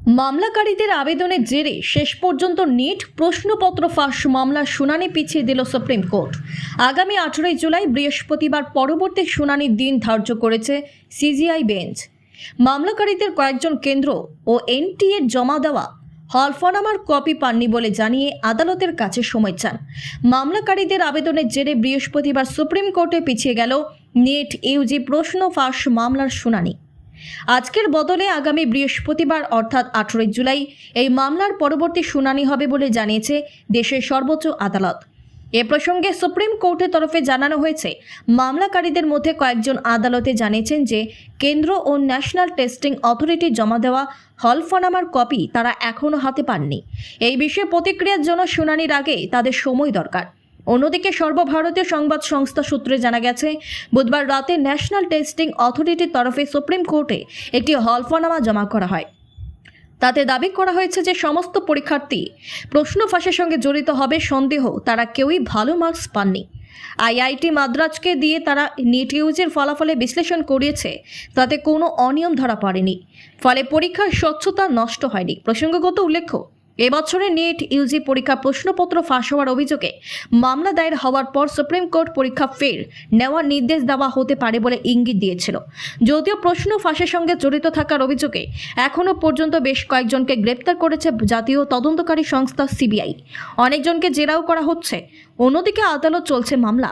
মামলাকারীদের আবেদনের জেরে শেষ পর্যন্ত নিট প্রশ্নপত্র ফাঁস মামলার শুনানি পিছিয়ে দিল সুপ্রিম কোর্ট। আগামী আঠেরোই জুলাই বৃহস্পতিবার পরবর্তী শুনানির দিন ধার্য করেছে সিজিআই বেঞ্চ। মামলাকারীদের কয়েকজন কেন্দ্র ও এনটিএর জমা দেওয়া হলফনামার কপি পাননি বলে জানিয়ে আদালতের কাছে সময় চান। মামলাকারীদের আবেদনের জেরে বৃহস্পতিবার সুপ্রিম কোর্টে পিছিয়ে গেল নেট ইউজি প্রশ্ন ফাঁস মামলার শুনানি। আজকের বদলে আগামী বৃহস্পতিবার, অর্থাৎ আঠেরোই জুলাই, এই মামলার পরবর্তী শুনানি হবে বলে জানিয়েছে দেশের সর্বোচ্চ আদালত। এ প্রসঙ্গে সুপ্রিম কোর্টের তরফে জানানো হয়েছে, মামলাকারীদের মধ্যে কয়েকজন আদালতে জানিয়েছেন যে, কেন্দ্র ও ন্যাশনাল টেস্টিং অথরিটি জমা দেওয়া হলফনামার কপি তারা এখনও হাতে পাননি। এই বিষয়ে প্রতিক্রিয়ার জন্য শুনানির আগে তাদের সময় দরকার। অন্যদিকে সর্বভারতীয় সংবাদ সংস্থা সূত্রে জানা গেছে, বুধবার রাতে ন্যাশনাল টেস্টিং অথরিটির তরফে সুপ্রিম কোর্টে একটি হলফনামা জমা করা হয়। তাতে দাবি করা হয়েছে যে সমস্ত পরীক্ষার্থী প্রশ্ন ফাঁসের সঙ্গে জড়িত হবে, সন্দেহ, তারা কেউই ভালো মার্কস পাননি। আইআইটি মাদ্রাজকে দিয়ে তারা নিট ইউজের ফলাফলে বিশ্লেষণ করিয়েছে, তাতে কোনো অনিয়ম ধরা পড়েনি। ফলে পরীক্ষার স্বচ্ছতা নষ্ট হয়নি। প্রসঙ্গগত উল্লেখ্য এবছরে নেট ইউজি পরীক্ষা প্রশ্নপত্র ফাঁস হওয়ার অভিযোগে মামলা দায়ের হওয়ার পর সুপ্রিম কোর্ট পরীক্ষা ফের নেওয়ার নির্দেশ দেওয়া হতে পারে বলে ইঙ্গিত দিয়েছিল। যদিও প্রশ্ন ফাঁসের সঙ্গে জড়িত থাকার অভিযোগে এখনও পর্যন্ত বেশ কয়েকজনকে গ্রেপ্তার করেছে জাতীয় তদন্তকারী সংস্থা সিবিআই। অনেকজনকে জেরাও করা হচ্ছে। অন্যদিকে আদালত চলছে মামলা।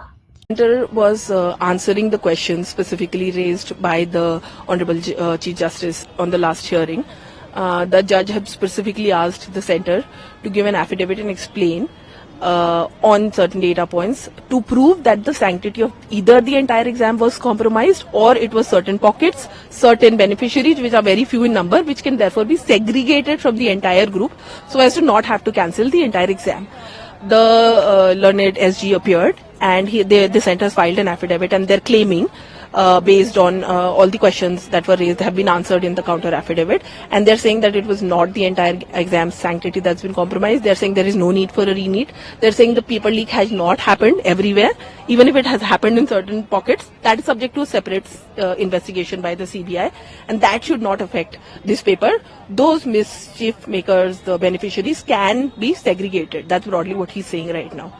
Was uh, answering the questions specifically raised by the Honorable uh, Chief Justice on the last hearing. Uh, the judge had specifically asked the center to give an affidavit and explain uh, on certain data points to prove that the sanctity of either the entire exam was compromised or it was certain pockets, certain beneficiaries which are very few in number, which can therefore be segregated from the entire group so as to not have to cancel the entire exam. The uh, learned SG appeared and he, they, the centers filed an affidavit and they're claiming based on uh, all the questions that were raised have been answered in the counter affidavit. And they're saying that it was not the entire exam sanctity that's been compromised. They're saying there is no need for a re-need. They're saying the paper leak has not happened everywhere. Even if it has happened in certain pockets that is subject to a separate uh, investigation by the CBI and that should not affect this paper. Those mischief makers the beneficiaries can be segregated. That's broadly what he's saying right now